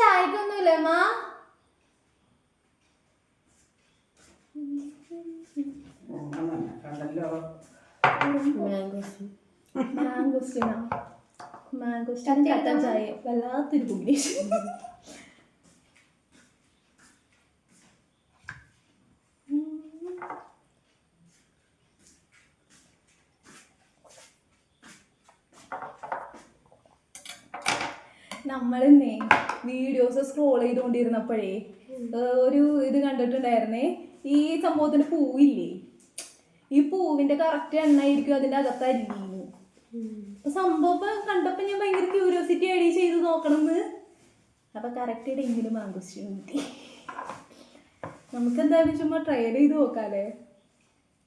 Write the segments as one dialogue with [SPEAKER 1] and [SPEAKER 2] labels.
[SPEAKER 1] ചായക്കൊന്നുമില്ലേ മാ. മാംഗോസ്റ്റിനാ മാംഗോസ്റ്റിൻ കട്ടൻ ചായ. വല്ലാത്തൊരു കോമ്പിനേഷൻ തന്നെ വീഡിയോസ് സ്ക്രോൾ ചെയ്തുകൊണ്ടിരുന്നപ്പോഴേ ഒരു ഇത് കണ്ടിട്ടുണ്ടായിരുന്നേ ഈ സംഭവത്തിന് പൂവില്ലേ? ഈ പൂവിന്റെ കറക്റ്റ് എണ്ണായിരിക്കും അതിന്റെ അകത്തായിരിക്കും സംഭവം കണ്ടപ്പോ ഞാൻ ഭയങ്കര ക്യൂരിയോസിറ്റി ആയി ചെയ്ത് നോക്കണം അപ്പൊ കറക്റ്റ് ഡെങ്കിലും എങ്കിലും കിട്ടി. നമുക്ക് എന്തായാലും ചുമ്മാ ട്രയൽ ചെയ്ത് നോക്കാല്ലേ?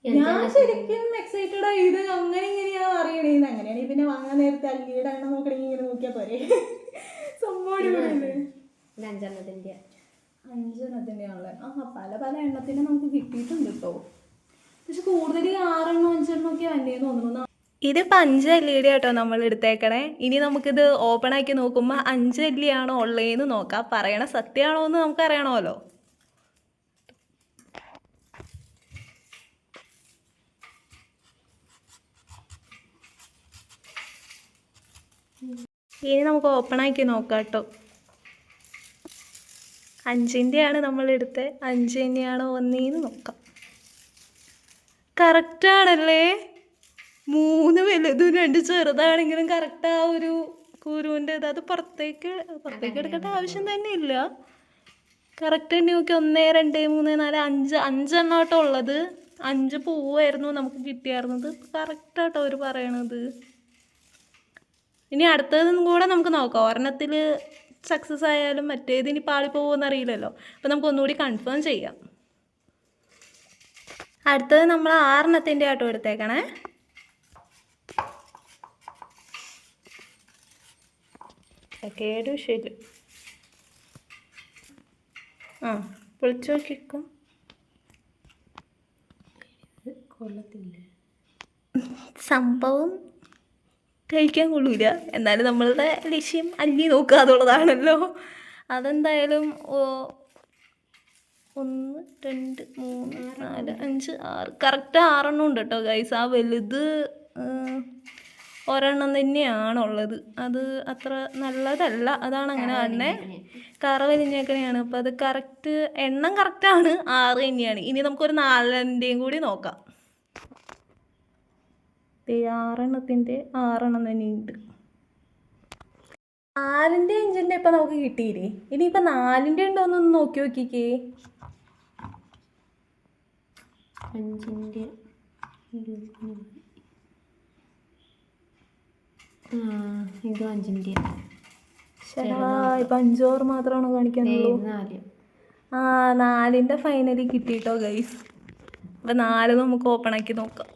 [SPEAKER 1] ഞാൻ ശരിക്കും എക്സൈറ്റഡ് ആയി. ഇത് അങ്ങനെ ഇങ്ങനെയാ അറിയണേന്ന്. അങ്ങനെയാണെങ്കിൽ പിന്നെ വാങ്ങാൻ നേരത്തെ അല്ലിയുടെ എണ്ണ നോക്കണമെങ്കിൽ ഇങ്ങനെ നോക്കിയാ പോരെ?
[SPEAKER 2] ഇത് അഞ്ചെണ്ണത്തിന്റെ
[SPEAKER 1] ആണല്ലേ? ആ പല പല എണ്ണത്തിന് നമുക്ക് കിട്ടിയിട്ടുണ്ട് കേട്ടോ പക്ഷെ കൂടുതൽ ആറെണ്ണം അഞ്ചെണ്ണം ഒക്കെ അന്വേന്ന് തോന്നുന്നു. ഇതിപ്പോൾ അഞ്ച് ഡി ആട്ടോ നമ്മൾ എടുത്തേക്കണേ. ഇനി നമുക്കിത് ഓപ്പൺ ആക്കി നോക്കുമ്പോൾ അഞ്ച് ആണോ ഉള്ളതെന്ന് നോക്കാം. പറയണ സത്യമാണോ എന്ന് നമുക്ക് അറിയണമല്ലോ ഇനി നമുക്ക് ഓപ്പൺ ആക്കി നോക്കാം കേട്ടോ അഞ്ചിന്റെയാണ് നമ്മൾ എടുത്തത്. അഞ്ച് തന്നെയാണോ ഒന്നേന്ന് നോക്കാം. കറക്റ്റാണല്ലേ മൂന്ന് വലുതും രണ്ട് ചെറുതാണെങ്കിലും കറക്റ്റ് ആ ഒരു കുരുവിന്റെ ഇത്. അത് പുറത്തേക്ക് പുറത്തേക്ക് എടുക്കേണ്ട ആവശ്യം തന്നെ ഇല്ല കറക്റ്റ് തന്നെ നോക്കി ഒന്ന് രണ്ട് മൂന്ന് നാല് അഞ്ച് അഞ്ചെണ്ണോട്ടോ ഉള്ളത്. അഞ്ച് പൂവായിരുന്നു നമുക്ക് കിട്ടിയായിരുന്നത്. കറക്റ്റാട്ടോ അവർ പറയണത്. ഇനി അടുത്തതും കൂടെ നമുക്ക് നോക്കാം. ഒരെണ്ണത്തിൽ സക്സസ് ആയാലും മറ്റേത് ഇനി പാളി പോകുമെന്ന് അറിയില്ലല്ലോ അപ്പം നമുക്ക് ഒന്നുകൂടി കൺഫേം ചെയ്യാം. അടുത്തത് നമ്മൾ ആറെണ്ണത്തിന്റെ ആട്ടോ എടുത്തേക്കണേ. കേട് ശരി. ആ പൊളിച്ചു നോക്കിക്കോ.
[SPEAKER 2] കൊള്ളത്തില്ല?
[SPEAKER 1] സംഭവം കഴിക്കാൻ കൊള്ളൂല. എന്നാലും നമ്മളുടെ ലക്ഷ്യം അല്ലി നോക്കുക എന്നുള്ളതാണല്ലോ. അതെന്തായാലും ഓ, ഒന്ന് രണ്ട് മൂന്ന് നാല് അഞ്ച് ആറ്. കറക്റ്റ് ആറെണ്ണം ഉണ്ട് കേട്ടോ ഗൈസ് ആ വലുത് ഒരെണ്ണം തന്നെയാണുള്ളത്. അത് അത്ര നല്ലതല്ല. അതാണ് അങ്ങനെ തന്നെ കറ വലിഞ്ഞേക്കനെയാണ് അപ്പോൾ അത് കറക്റ്റ് എണ്ണം കറക്റ്റാണ് ആറ് തന്നെയാണ്. ഇനി നമുക്കൊരു നാലിന്റെയും കൂടി നോക്കാം. ആറെണ്ണത്തിന്റെ ആറെണ്ണം തന്നെയുണ്ട്. നാലിന്റെ അഞ്ചിന്റെ ഇപ്പം നമുക്ക് കിട്ടിയില്ലേ? ഇനിയിപ്പോൾ നാലിന്റെ ഉണ്ടോ എന്നൊന്ന് നോക്കി നോക്കിക്കേ.
[SPEAKER 2] അഞ്ചിന്റെ ഇതും
[SPEAKER 1] ഇപ്പം അഞ്ചോറ് മാത്രമാണ് കാണിക്കാനുള്ളൂ?
[SPEAKER 2] നാല്.
[SPEAKER 1] ആ നാലിന്റെ ഫൈനലി കിട്ടിട്ടോ ഗൈസ് അപ്പം നാല് നമുക്ക് ഓപ്പൺ ആക്കി നോക്കാം.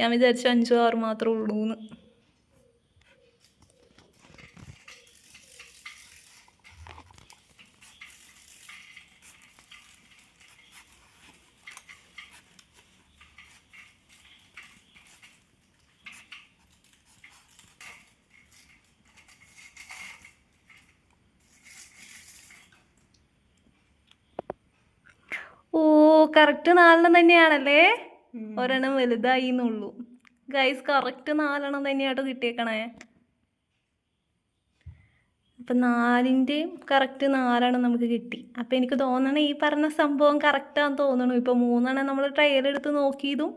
[SPEAKER 1] ഞാൻ വിചാരിച്ചു അഞ്ചോ ആറ് മാത്രമേ ഉള്ളൂ എന്ന് ഓ കറക്റ്റ് നാലെണ്ണം തന്നെയാണല്ലേ? ഒരെണ്ണം വലുതായി എന്നുള്ളൂ ഗൈസ് കറക്റ്റ് നാലെണ്ണം തന്നെയാട്ടോ കിട്ടിയേക്കണേ. അപ്പം നാലിന്റെയും കറക്റ്റ് നാലെണ്ണം നമുക്ക് കിട്ടി. അപ്പം എനിക്ക് തോന്നണ ഈ പറഞ്ഞ സംഭവം കറക്റ്റാന്ന് തോന്നണു. ഇപ്പം മൂന്നെണ്ണം നമ്മൾ ട്രയൽ എടുത്ത് നോക്കിയതും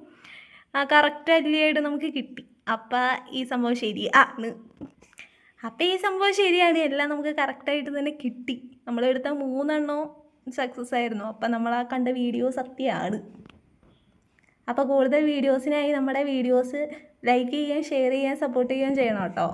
[SPEAKER 1] ആ കറക്റ്റ് അല്ലിയായിട്ട് നമുക്ക് കിട്ടി. അപ്പം ഈ സംഭവം ശരി ആ അപ്പം ഈ സംഭവം ശരിയാണ്. എല്ലാം നമുക്ക് കറക്റ്റായിട്ട് തന്നെ കിട്ടി. നമ്മളെടുത്ത മൂന്നെണ്ണവും സക്സസ് ആയിരുന്നു. അപ്പം നമ്മൾ ആ കണ്ട വീഡിയോ സത്യമാണ് അപ്പോൾ കൂടുതൽ വീഡിയോസിനായി നമ്മുടെ വീഡിയോസ് ലൈക്ക് ചെയ്യുകയും ഷെയർ ചെയ്യുകയും സപ്പോർട്ട് ചെയ്യുകയും ചെയ്യണം കേട്ടോ.